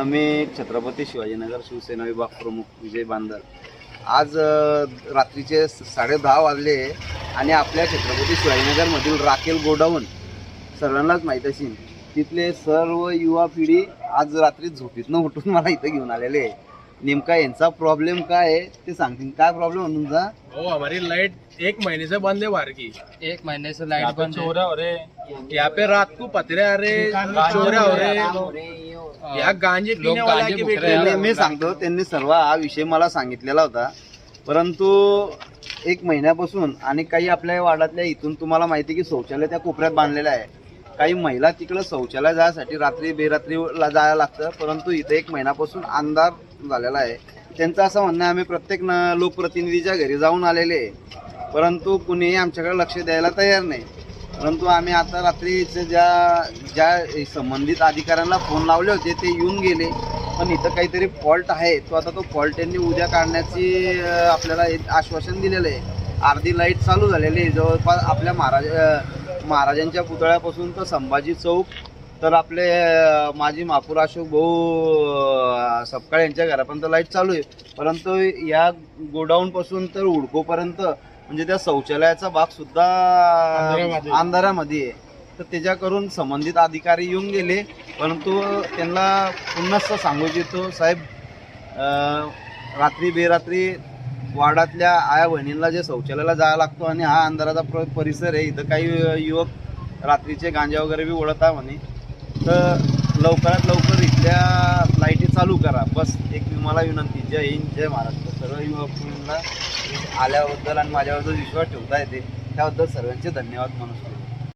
मी छत्रपती शिवाजीनगर शिवसेना विभाग प्रमुख विजय बांदल. आज रात्रीचे साडे दहा वाजले आणि आपल्या छत्रपती शिवाजीनगरमधील राखेल गोडाऊन सर्वांनाच माहीत असेल. तिथले सर्व युवा पिढी आज रात्री झोपीतनं उठून मला इथं घेऊन आलेले आहे. नेमका यांचा प्रॉब्लेम काय आहे ते सांगतील काय प्रॉब्लेम आहे तुमचा? हमारी लाइट एक महीने से बंद है बाहर की एक महीने से लाइट बंद है हो यहाँ पे रात को पथरे आ रहे चोरा हो रहे यहाँ गांजे लोग पीने वाला गांजे के भुक बेटे रहे हैं। त्यांनी मी सांगतो त्यांनी सर्व हा विषय मला सांगितलेला होता. परंतु एक महिन्यापासून आणि काही आपल्या वार्डातल्या इथून तुम्हाला माहिती की शौचालय त्या कोपऱ्यात बांधलेलं आहे. काही महिला तिकडं शौचालय जायसाठी रात्री बेरात्रीला जायला लागतं. परंतु इथं एक महिन्यापासून अंधार झालेला आहे. त्यांचं असं म्हणणं आहे आम्ही प्रत्येक लोकप्रतिनिधीच्या घरी जाऊन आलेले आहे. परंतु कुणीही आमच्याकडे लक्ष द्यायला तयार नाही. परंतु आम्ही आता रात्रीचं ज्या ज्या संबंधित अधिकाऱ्यांना फोन लावले होते ते येऊन गेले. पण इथं काहीतरी फॉल्ट आहे. तो आता तो फॉल्ट त्यांनी उद्या काढण्याची आपल्याला एक आश्वासन दिलेलं आहे. अर्धी लाइट चालू झालेली आहे. जवळपास आपल्या महाराज महाराजांच्या पुतळ्यापासून तर संभाजी चौक तर आपले माजी महापूर अशोक भाऊ सपकाळ यांच्या घरापर्यंत लाइट चालू आहे. परंतु या गोडाऊनपासून तर उडकोपर्यंत म्हणजे त्या शौचालयाचा भाग सुद्धा अंधारामध्ये. आहे. तर त्याच्याकरून संबंधित अधिकारी येऊन गेले. परंतु त्यांना पुन्हा सांगू इच्छितो साहेब रात्री बेरात्री वार्डातल्या आया बहिणींना जे शौचालयाला जायला लागतो आणि हा अंधाराचा प्र परिसर आहे इथं काही युवक रात्रीचे गांजा वगैरे बी ओढत आहे म्हणे. तर लवकरात लवकर इथल्या लाईटी चालू करा. बस एक मला विनंती. जय हिंद जय महाराष्ट्र. सर्व युवकांना आल्याबद्दल आणि माझ्याबद्दल विश्वास ठेवता येते त्याबद्दल सर्वांचे धन्यवाद म्हणून